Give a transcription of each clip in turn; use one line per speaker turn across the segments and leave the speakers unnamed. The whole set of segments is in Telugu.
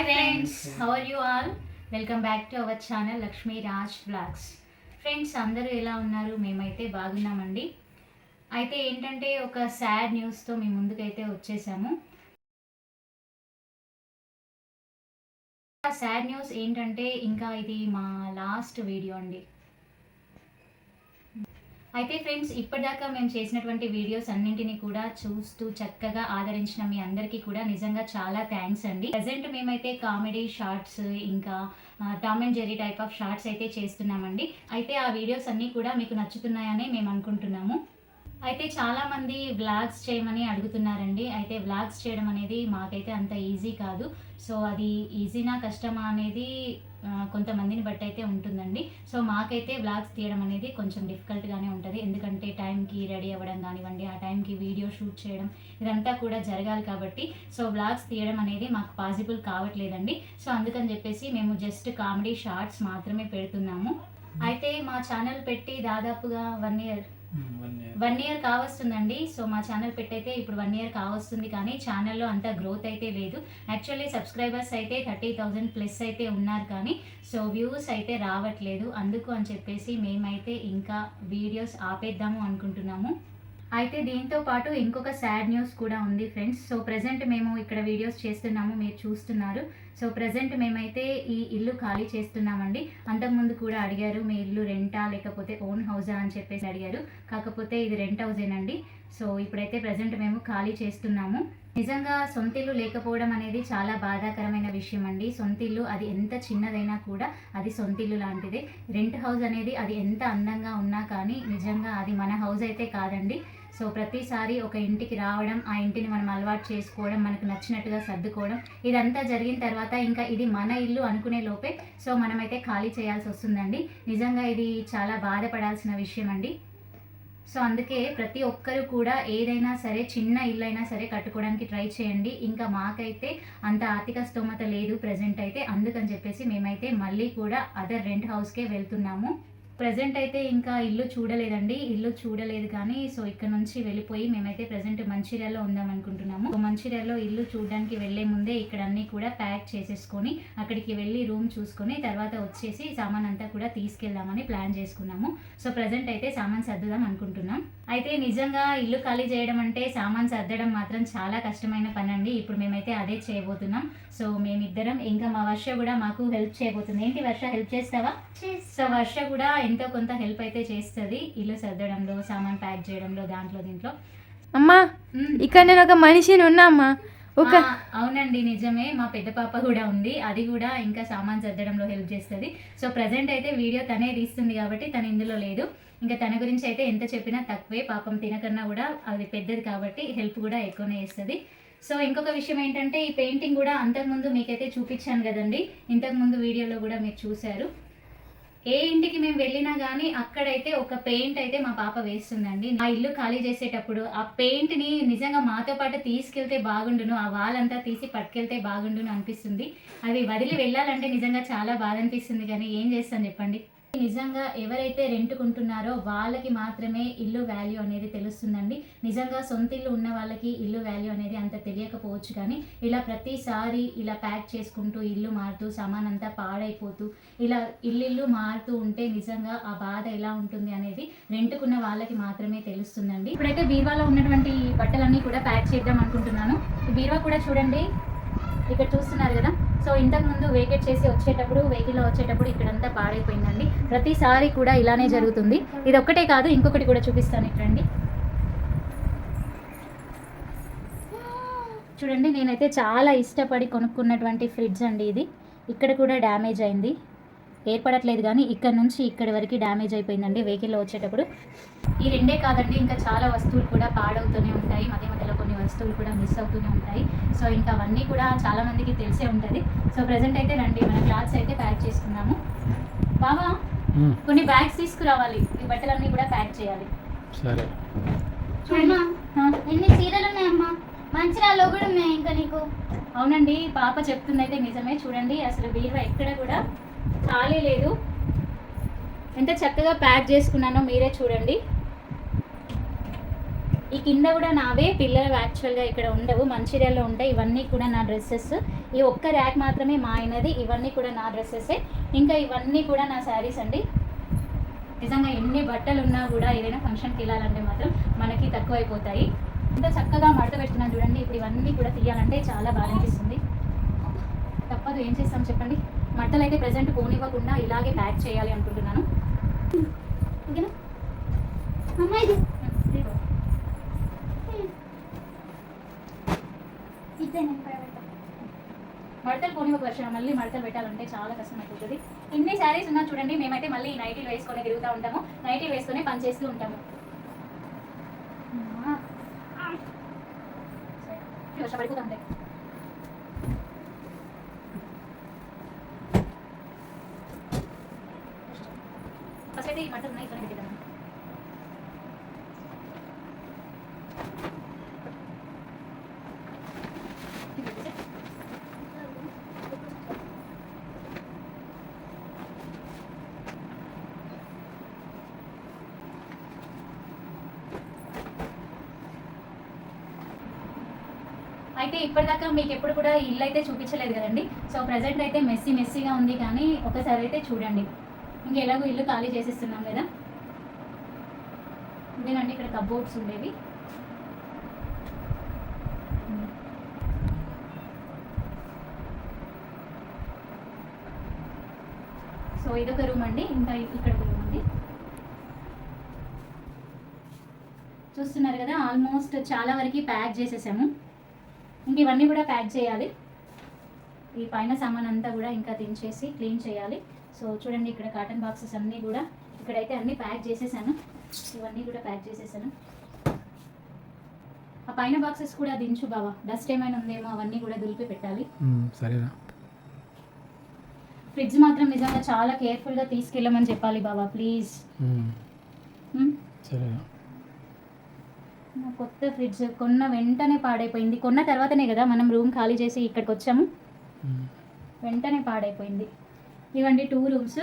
Hi friends how are you all welcome back to our channel Lakshmi Raj blogs friends అందరూ ఎలా ఉన్నారు? మేమైతే బాగున్నామండి. అయితే ఏంటంటే ఒక సాడ్ న్యూస్తో మీ ముందుకైతే వచ్చేసాము. ఆ సాడ్ న్యూస్ ఏంటంటే ఇంకా ఇది మా లాస్ట్ వీడియో అండి. అయితే ఫ్రెండ్స్ ఇప్పటిదాకా మేము చేసినటువంటి వీడియోస్ అన్నింటినీ కూడా చూస్తూ చక్కగా ఆదరించిన మీ అందరికీ కూడా నిజంగా చాలా థ్యాంక్స్ అండి. ప్రజెంట్ మేమైతే కామెడీ షార్ట్స్ ఇంకా Tom and Jerry type of shorts అయితే చేస్తున్నామండి. అయితే ఆ వీడియోస్ అన్నీ కూడా మీకు నచ్చుతున్నాయని మేము అనుకుంటున్నాము. అయితే చాలా మంది వ్లాగ్స్ చేయమని అడుగుతున్నారండి. అయితే వ్లాగ్స్ చేయడం అనేది మాకైతే అంత ఈజీ కాదు. సో అది ఈజీనా కష్టమా అనేది కొంతమందిని బట్టి అయితే ఉంటుందండి. సో మాకైతే వ్లాగ్స్ తీయడం అనేది కొంచెం డిఫికల్ట్గానే ఉంటుంది. ఎందుకంటే టైంకి రెడీ అవ్వడం కానివ్వండి ఆ టైంకి వీడియో షూట్ చేయడం ఇదంతా కూడా జరగాలి కాబట్టి. సో వ్లాగ్స్ తీయడం అనేది మాకు పాసిబుల్ కావట్లేదండి. సో అందుకని చెప్పేసి మేము జస్ట్ కామెడీ షార్ట్స్ మాత్రమే పెడుతున్నాము. అయితే మా ఛానల్ పెట్టి దాదాపుగా వన్ ఇయర్ వన్ ఇయర్ కావస్తుందండి. సో మా ఛానల్ పెట్టయితే ఇప్పుడు వన్ ఇయర్ కావస్తుంది కానీ ఛానల్లో అంత గ్రోత్ అయితే లేదు. యాక్చువల్లీ సబ్స్క్రైబర్స్ అయితే థర్టీ థౌజండ్ ప్లస్ అయితే ఉన్నారు కానీ సో వ్యూస్ అయితే రావట్లేదు. అందుకు అని చెప్పేసి మేమైతే ఇంకా వీడియోస్ ఆపేద్దాము అనుకుంటున్నాము. అయితే దీంతో పాటు ఇంకొక సాడ్ న్యూస్ కూడా ఉంది ఫ్రెండ్స్. సో ప్రజెంట్ మేము ఇక్కడ వీడియోస్ చేస్తున్నాము మీరు చూస్తున్నారు. సో ప్రజెంట్ మేమైతే ఈ ఇల్లు ఖాళీ చేస్తున్నామండి. అంతకుముందు కూడా అడిగారు మీ ఇల్లు రెంటా లేకపోతే ఓన్ హౌజా అని చెప్పేసి అడిగారు. కాకపోతే ఇది రెంట్ హౌజేనండి సో ఇప్పుడైతే ప్రజెంట్ మేము ఖాళీ చేస్తున్నాము. నిజంగా సొంత ఇల్లు లేకపోవడం అనేది చాలా బాధాకరమైన విషయం అండి సొంత ఇల్లు అది ఎంత చిన్నదైనా కూడా అది సొంత ఇల్లు లాంటిదే. రెంట్ హౌస్ అనేది అది ఎంత అందంగా ఉన్నా కానీ నిజంగా అది మన హౌస్ అయితే కాదండి. సో ప్రతిసారి ఒక ఇంటికి రావడం ఆ ఇంటిని మనం అలవాటు చేసుకోవడం మనకు నచ్చినట్టుగా సర్దుకోవడం ఇదంతా జరిగిన తర్వాత ఇంకా ఇది మన ఇల్లు అనుకునే లోపే సో మనమైతే ఖాళీ చేయాల్సి వస్తుందండి. నిజంగా ఇది చాలా బాధపడాల్సిన విషయం అండి సో అందుకే ప్రతి ఒక్కరు కూడా ఏదైనా సరే చిన్న ఇల్లు అయినా సరే కట్టుకోవడానికి ట్రై చేయండి. ఇంకా మాకైతే అంత ఆర్థిక స్తోమత లేదు ప్రజెంట్ అయితే. అందుకని చెప్పేసి మేమైతే మళ్ళీ కూడా అదర్ రెంట్ హౌస్కే వెళ్తున్నాము. ప్రజెంట్ అయితే ఇంకా ఇల్లు చూడలేదండి. ఇల్లు చూడలేదు కానీ సో ఇక్కడ నుంచి వెళ్ళిపోయి మేమైతే ప్రజెంట్ మంచిర్యాలలో ఉందాం అనుకుంటున్నాము మంచిర్యాలలో ఇల్లు చూడడానికి వెళ్ళే ముందే ఇక్కడ అన్ని కూడా ప్యాక్ చేసేసుకొని అక్కడికి వెళ్ళి రూమ్ చూసుకొని తర్వాత వచ్చేసి సామాన్ అంతా కూడా తీసుకెళ్దామని ప్లాన్ చేసుకున్నాము. సో ప్రజెంట్ అయితే సామాన్ సర్దుదాం అనుకుంటున్నాం. అయితే నిజంగా ఇల్లు ఖాళీ చేయడం అంటే సామాన్ సర్దడం మాత్రం చాలా కష్టమైన పని అండి ఇప్పుడు మేమైతే అదే చేయబోతున్నాం. సో మేమిద్దరం ఇంకా మా వర్ష కూడా మాకు హెల్ప్ చేయబోతుంది. ఏంటి వర్ష హెల్ప్ చేస్తావా? సో వర్ష కూడా ఎంతో కొంత హెల్ప్ అయితే చేస్తుంది ఇల్లు సర్దడంలో సామాన్ ప్యాక్ చేయడంలో దాంట్లో దీంట్లో.
అమ్మా
మ్మ్.
ఇక్కడ నేను ఒక మనిషిని ఉన్నా అమ్మా. ఒక
అవునండి నిజమే. మా పెద్ద పాప కూడా ఉంది. అది కూడా ఇంకా సామాన్ సర్దడంలో హెల్ప్ చేస్తుంది. సో ప్రజెంట్ అయితే వీడియో తనే తీస్తుంది కాబట్టి తను ఇందులో లేదు. ఇంకా తన గురించి అయితే ఎంత చెప్పినా తక్కువే. పాపం తినకన్నా కూడా అది పెద్దది కాబట్టి హెల్ప్ కూడా ఎక్కువనే చేస్తుంది. సో ఇంకొక విషయం ఏంటంటే ఈ పెయింటింగ్ కూడా అంతకుముందు మీకైతే చూపించాను కదండి. ఇంతకుముందు వీడియోలో కూడా మీరు చూశారు. ఏ ఇంటికి మేము వెళ్ళినా కానీ అక్కడైతే ఒక పెయింట్ అయితే మా పాప వేస్తుందండి. ఆ ఇల్లు ఖాళీ చేసేటప్పుడు ఆ పెయింట్ని నిజంగా మాతో పాటు తీసుకెళ్తే బాగుండును ఆ వాల్ అంతా తీసి పట్టుకెళ్తే బాగుండును అనిపిస్తుంది. అది వదిలి వెళ్ళాలంటే నిజంగా చాలా బాధ అనిపిస్తుంది. కానీ ఏం చేస్తాను చెప్పండి? నిజంగా ఎవరైతే రెంట్కుంటున్నారో వాళ్ళకి మాత్రమే ఇల్లు వాల్యూ అనేది తెలుస్తుందండి. నిజంగా సొంత ఇల్లు ఉన్న వాళ్ళకి ఇల్లు వాల్యూ అనేది అంత తెలియకపోవచ్చు కానీ ఇలా ప్రతిసారి ఇలా ప్యాక్ చేసుకుంటూ ఇల్లు మారుతూ సామాన్ అంతా పాడైపోతూ ఇలా ఇల్లు మారుతూ ఉంటే నిజంగా ఆ బాధ ఎలా ఉంటుంది అనేది రెంట్కున్న వాళ్ళకి మాత్రమే తెలుస్తుందండి. ఇప్పుడైతే బీరువాలో ఉన్నటువంటి బట్టలన్నీ కూడా ప్యాక్ చేద్దాం అనుకుంటున్నాను. బీరువా కూడా చూడండి. ఇక్కడ చూస్తున్నారు కదా? సో ఇంతకు ముందు వేకెట్ చేసి వచ్చేటప్పుడు వెహికల్లో వచ్చేటప్పుడు ఇక్కడంతా పాడైపోయిందండి. ప్రతిసారి కూడా ఇలానే జరుగుతుంది. ఇది ఒక్కటే కాదు ఇంకొకటి కూడా చూపిస్తాను ఇక్కడండి. చూడండి నేనైతే చాలా ఇష్టపడి కొనుక్కున్నటువంటి ఫ్రిడ్జ్ అండి ఇది. ఇక్కడ కూడా డ్యామేజ్ అయింది. ఏర్పడట్లేదు కానీ ఇక్కడ నుంచి ఇక్కడి వరకు డ్యామేజ్ అయిపోయిందండి వెహికల్లో వచ్చేటప్పుడు. ఈ రెండే కాదండి ఇంకా చాలా వస్తువులు కూడా పాడవుతూనే ఉంటాయి. మధ్య మధ్యలో కొన్ని వస్తువులు కూడా మిస్ అవుతూనే ఉంటాయి. సో ఇంకా అవన్నీ కూడా చాలా మందికి తెలిసే ఉంటుంది. సో ప్రజెంట్ అయితే రండి మన క్లాత్స్ అయితే ప్యాక్ చేసుకున్నాము. బావా కొన్ని బ్యాగ్స్ తీసుకురావాలి. ఈ బట్టలన్నీ కూడా ప్యాక్ చేయాలి.
సరే.
ఎన్ని చీరలు ఉన్నాయమ్మా? మంచిరాలో కూడా ఉన్నాయి ఇంకా నీకు.
అవునండి పాప చెప్తుంది అయితే నిజమే. చూడండి అసలు బీరువా ఎక్కడ కూడా ఖాళీ లేదు. ఎంత చక్కగా ప్యాక్ చేసుకున్నానో మీరే చూడండి. ఈ కింద కూడా నావే పిల్లలు యాక్చువల్గా ఇక్కడ ఉండవు మంచిర్యాలలో ఉంటాయి. ఇవన్నీ కూడా నా డ్రెస్సెస్ ఈ ఒక్క ర్యాక్ మాత్రమే మా అయినది ఇవన్నీ కూడా నా డ్రెస్సెసే ఇంకా ఇవన్నీ కూడా నా శారీస్ అండి. నిజంగా ఎన్ని బట్టలు ఉన్నా కూడా ఏదైనా ఫంక్షన్కి వెళ్ళాలంటే మాత్రం మనకి తక్కువైపోతాయి. ఇంత చక్కగా మడత పెడుతున్నాను చూడండి. ఇప్పుడు ఇవన్నీ కూడా తీయాలంటే చాలా బాగా అనిపిస్తుంది. తప్పదు ఏం చేస్తాం చెప్పండి? మడతలు అయితే ప్రజెంట్ పోనివ్వకుండా ఇలాగే ప్యాక్ చేయాలి అనుకుంటున్నాను. ఓకేనా
అమ్మ ఇది
ఇదిగో.
ఇదే నేను పై పెడతా.
మడతలు పోనీ ఒక వర్షం మళ్ళీ మడతలు పెట్టాలంటే చాలా కష్టం అయిపోతుంది ఇన్ని శారీస్ ఉన్నా చూడండి మేమైతే మళ్ళీ నైటీలు వేసుకొని తిరుగుతూ ఉంటాము. నైటీలు వేసుకొని పని చేస్తూ ఉంటాము. అమ్మా. ఉంటాయి ఫస్ట్ అయితే ఈ మడతలు ఉన్నాయి ఇక్కడ ఇది పెట్టేసి. అయితే ఇప్పటిదాకా మీకు ఎప్పుడు కూడా ఇల్లు అయితే చూపించలేదు కదండి. సో ప్రజెంట్ అయితే మెస్సీ మెస్సీగా ఉంది కానీ ఒకసారి అయితే చూడండి. ఇంకెలాగో ఇల్లు ఖాళీ చేసేస్తున్నాం కదా. ఇదేనండి ఇక్కడ కబోర్డ్స్ ఉండేవి. సో ఇదొక రూమ్ అండి. ఇంకా ఇక్కడ రూమ్ ఉంది. చూస్తున్నారు కదా ఆల్మోస్ట్ చాలా వరకు ప్యాక్ చేసేసాము. ఇంక ఇవన్నీ కూడా ప్యాక్ చేయాలి. ఈ పైన సామాన్ అంతా కూడా ఇంకా దించేసి క్లీన్ చేయాలి. సో చూడండి ఇక్కడ కాటన్ బాక్సెస్ అన్నీ కూడా ఇక్కడైతే అన్నీ ప్యాక్ చేసేసాను. ఇవన్నీ కూడా ప్యాక్ చేసేసాను. ఆ పైన బాక్సెస్ కూడా దించు బావా. డస్ట్ ఏమైనా ఉందేమో అవన్నీ కూడా దులిపి పెట్టాలి.
సరేనా
ఫ్రిడ్జ్ మాత్రం నిజంగా చాలా కేర్ఫుల్గా తీసుకెళ్ళమని చెప్పాలి బావా ప్లీజ్.
సరేనా
నా కొత్త ఫ్రిడ్జ్ కొన్న వెంటనే పాడైపోయింది. కొన్న తర్వాతనే కదా మనం రూమ్ ఖాళీ చేసి ఇక్కడికి వచ్చాము. వెంటనే పాడైపోయింది. ఇవండి టూ రూమ్స్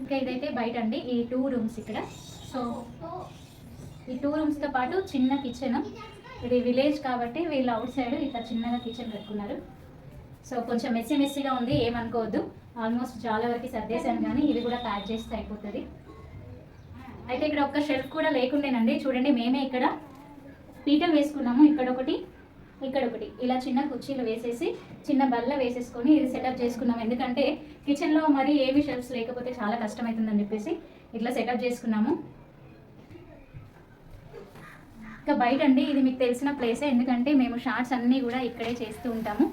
ఇంకా ఇదైతే బయట అండి ఈ టూ రూమ్స్ ఇక్కడ. సో ఈ టూ రూమ్స్తో పాటు చిన్న కిచెన్ ఇది విలేజ్ కాబట్టి వీళ్ళు అవుట్ సైడ్ ఇట్లా చిన్నగా కిచెన్ పెట్టుకున్నారు సో కొంచెం మెస్సీ మెస్సీగా ఉంది. ఏమనుకోవద్దు. ఆల్మోస్ట్ చాలా వరకు సర్దేశాను కానీ ఇది కూడా ప్యాక్ చేస్తే అయిపోతుంది అయితే ఇక్కడ ఒక్క షెల్ఫ్ కూడా లేకుండేనండి. చూడండి మేమే ఇక్కడ పీట వేసుకున్నాము. ఇక్కడ ఒకటి ఇక్కడ ఒకటి ఇలా చిన్న కుర్చీలు వేసేసి చిన్న బల్ల వేసేసుకొని ఇది సెటప్ చేసుకున్నాము. ఎందుకంటే కిచెన్లో మరి ఏమి షెల్ఫ్స్ లేకపోతే చాలా కష్టమవుతుందని చెప్పేసి ఇట్లా సెటప్ చేసుకున్నాము. ఇంకా బయట అండి ఇది మీకు తెలిసిన ప్లేసే ఎందుకంటే మేము షార్ట్స్ అన్నీ కూడా ఇక్కడే చేస్తూ ఉంటాము.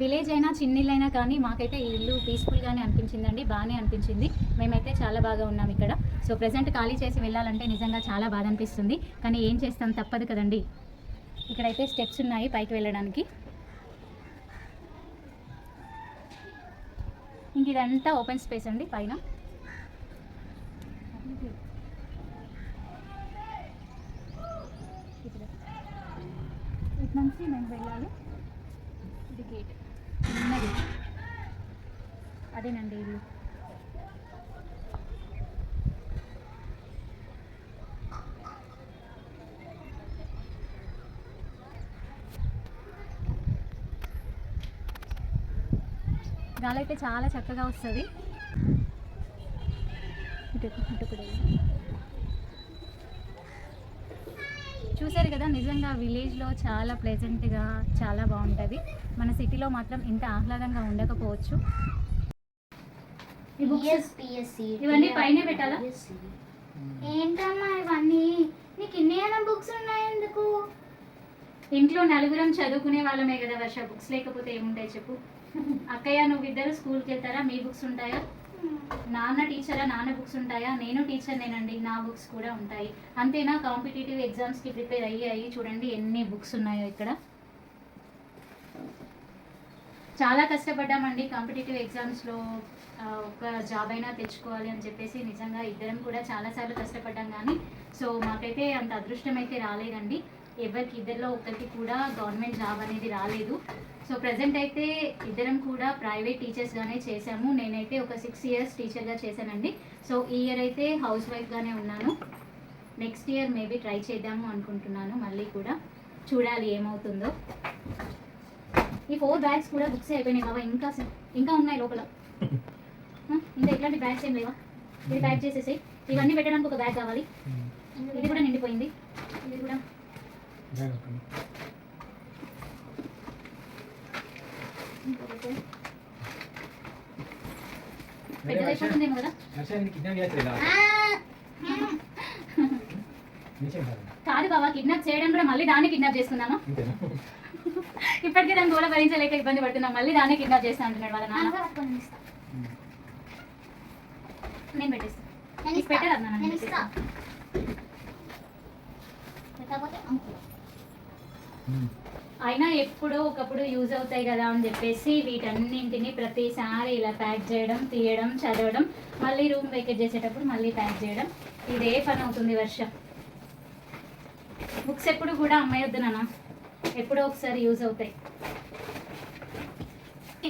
విలేజ్ అయినా చిన్నిళ్ళైనా కానీ మాకైతే ఈ ఇల్లు పీస్ఫుల్గానే అనిపించిందండి బాగానే అనిపించింది. మేమైతే చాలా బాగా ఉన్నాం ఇక్కడ. సో ప్రజెంట్ ఖాళీ చేసి వెళ్ళాలంటే నిజంగా చాలా బాధ అనిపిస్తుంది. కానీ ఏం చేస్తాం తప్పదు కదండి. ఇక్కడైతే స్టెప్స్ ఉన్నాయి పైకి వెళ్ళడానికి. ఇంక ఇదంతా ఓపెన్ స్పేస్ అండి పైన. ఇటు నుంచి మేము వెళ్ళాలి. ఇది గేట్ చిన్న అదేనండి ఇది. గాలి అయితే చాలా చక్కగా వస్తుంది. ఇటు ఇటు కూడా ఉంది. చూసారు కదా నిజంగా విలేజ్లో చాలా ప్లెజెంట్గా చాలా బాగుంటుంది. మన సిటీలో మాత్రం ఇంత ఆహ్లాదంగా ఉండకపోవచ్చు. ఇవన్నీ పైనే పెట్టాలా?
ఏంటమ్మా ఇవన్నీ? నీకు ఇన్ని బుక్స్ ఉన్నాయి ఎందుకు?
ఇంట్లో నలుగురం చదువుకునే వాళ్ళమే కదా వర్ష బుక్స్ లేకపోతే ఏముంటాయి చెప్పు. అక్కయ్య నువ్వు ఇద్దరు స్కూల్కి వెళ్తారా? మీ బుక్స్ ఉంటాయా? నాన్న టీచరా నాన్న బుక్స్ ఉంటాయా? నేను టీచర్ నేనండి నా బుక్స్ కూడా ఉంటాయి. అంతేనా? కాంపిటేటివ్ ఎగ్జామ్స్కి ప్రిపేర్ అయ్యి చూడండి ఎన్ని బుక్స్ ఉన్నాయో ఇక్కడ. చాలా కష్టపడ్డామండి కాంపిటేటివ్ ఎగ్జామ్స్లో ఒక జాబ్ అయినా తెచ్చుకోవాలి అని చెప్పేసి నిజంగా ఇద్దరం కూడా చాలాసార్లు కష్టపడ్డాం కానీ సో మాకైతే అంత అదృష్టం అయితే రాలేదండి. ఎవరికి ఇద్దరిలో ఒకరికి కూడా గవర్నమెంట్ జాబ్ అనేది రాలేదు. సో ప్రజెంట్ అయితే ఇద్దరం కూడా ప్రైవేట్ టీచర్స్గానే చేశాము. నేనైతే ఒక సిక్స్ ఇయర్స్ టీచర్గా చేశానండి. సో ఈ ఇయర్ అయితే హౌస్ వైఫ్గానే ఉన్నాను. నెక్స్ట్ ఇయర్ మేబీ ట్రై చేద్దాము అనుకుంటున్నాను. మళ్ళీ కూడా చూడాలి ఏమవుతుందో. ఈ ఫోర్ బ్యాగ్స్ కూడా బుక్స్ అయిపోయినాయి బాబా. ఇంకా ఇంకా ఉన్నాయి లోపల. ఇంకా ఇట్లాంటి బ్యాగ్స్ ఏం లేవా? ఇది ప్యాక్ చేసేసి ఇవన్నీ పెట్టడానికి ఒక బ్యాగ్ కావాలి. ఇది కూడా నిండిపోయింది. ఇది కూడా కదా? బాబా కిడ్నాప్ చేయడం కూడా మళ్ళీ దాన్ని కిడ్నాప్
అంతేనా?
ఇప్పటికే దాని గోల భరించలేక ఇబ్బంది పడుతున్నాం మళ్ళీ దాన్ని కిడ్నాప్ చేస్తా అంటున్నాడు వాళ్ళ నాన్న. నేను పెట్టేస్తాను. పెట్టరా నాన్న? అయినా ఎప్పుడో ఒకప్పుడు యూజ్ అవుతాయి కదా అని చెప్పేసి వీటన్నింటిని ప్రతిసారి ఇలా ప్యాక్ చేయడం తీయడం చదవడం మళ్ళీ రూమ్ వెకేట్ చేసేటప్పుడు మళ్ళీ ప్యాక్ చేయడం ఇదే పని అవుతుంది వర్ష. బుక్స్ ఎప్పుడు కూడా అమ్మేయొద్దు నాన్న. ఎప్పుడో ఒకసారి యూజ్ అవుతాయి.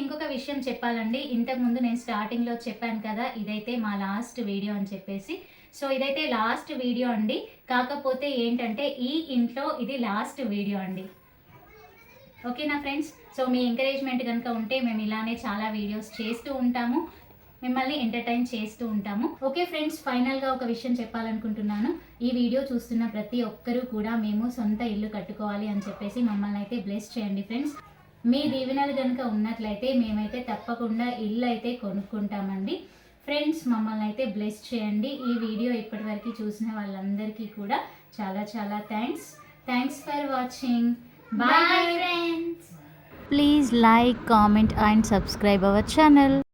ఇంకొక విషయం చెప్పాలండి. ఇంతకుముందు నేను స్టార్టింగ్లో చెప్పాను కదా ఇదైతే మా లాస్ట్ వీడియో అని చెప్పేసి సో ఇదైతే లాస్ట్ వీడియో అండి. కాకపోతే ఏంటంటే ఈ ఇంట్లో ఇది లాస్ట్ వీడియో అండి. ఓకేనా ఫ్రెండ్స్? సో మీ ఎంకరేజ్మెంట్ కనుక ఉంటే మేము ఇలానే చాలా వీడియోస్ చేస్తూ ఉంటాము. మిమ్మల్ని ఎంటర్టైన్ చేస్తూ ఉంటాము. ఓకే ఫ్రెండ్స్ ఫైనల్గా ఒక విషయం చెప్పాలనుకుంటున్నాను. ఈ వీడియో చూస్తున్న ప్రతి ఒక్కరూ కూడా మేము సొంత ఇల్లు కట్టుకోవాలి అని చెప్పేసి మమ్మల్ని అయితే బ్లెస్ చేయండి ఫ్రెండ్స్. మీ దీవెనలు కనుక ఉన్నట్లయితే మేమైతే తప్పకుండా ఇల్లు అయితే కొనుక్కుంటామండి. ఫ్రెండ్స్ మమ్మల్ని అయితే బ్లెస్ చేయండి ఈ వీడియో ఇప్పటివరకు చూసిన వాళ్ళందరికీ కూడా చాలా చాలా thanks thanks for watching
Bye, friends.
Please like, comment and subscribe our channel.